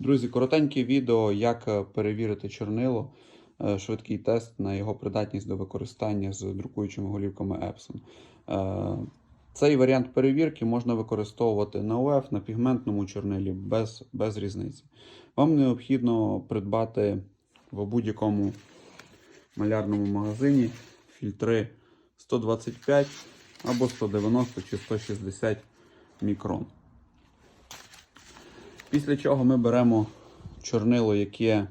Друзі, коротеньке відео, як е, перевірити чорнило, е, швидкий тест на його придатність до використання з друкуючими голівками Epson. Е, Цей варіант перевірки можна використовувати на УФ, на пігментному чорнилі без, без різниці. Вам необхідно придбати в будь-якому малярному магазині фільтри 125 або 190 чи 160 мікрон. Після чого ми беремо чорнило, яке е,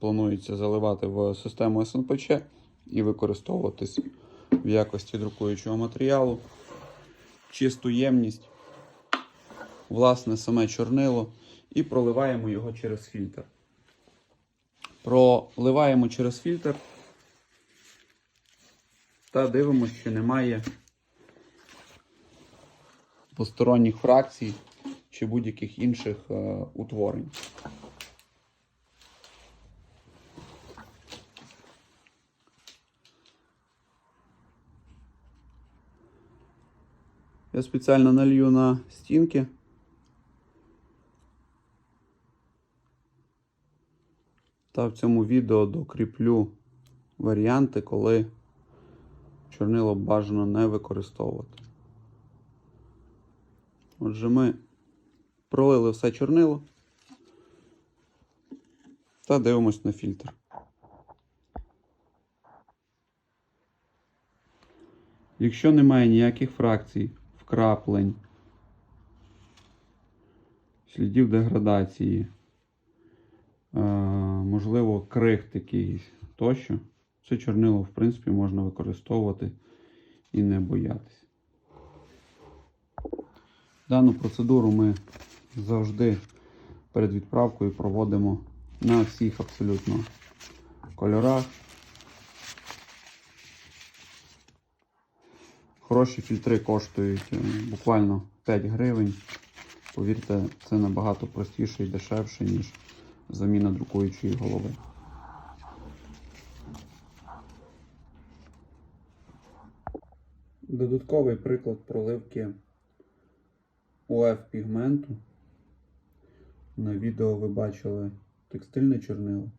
планується заливати в систему СНПЧ і використовуватись в якості друкуючого матеріалу, чисту ємність, власне, саме чорнило, і проливаємо його через фільтр. Проливаємо через фільтр та дивимося, чи немає посторонніх фракцій чи будь-яких інших е, утворень. Я спеціально налью на стінки. Та в цьому відео докріплю варіанти, коли чорнило бажано не використовувати. Отже, ми пролили все чорнило та дивимось на фільтр. Якщо немає ніяких фракцій, вкраплень, слідів деградації, е, можливо, крихт якийсь тощо, це чорнило, в принципі, можна використовувати і не боятися. Дану процедуру ми завжди перед відправкою проводимо на всіх абсолютно кольорах. Хороші фільтри коштують е, буквально 5 гривень. Повірте, це набагато простіше і дешевше, ніж заміна друкуючої голови. Додатковий приклад проливки УФ пігменту. На відео ви бачили текстильне чорнило.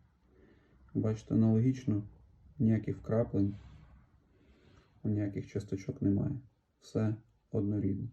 Бачите, аналогічно, ніяких вкраплень, ніяких часточок немає. Все однорідно.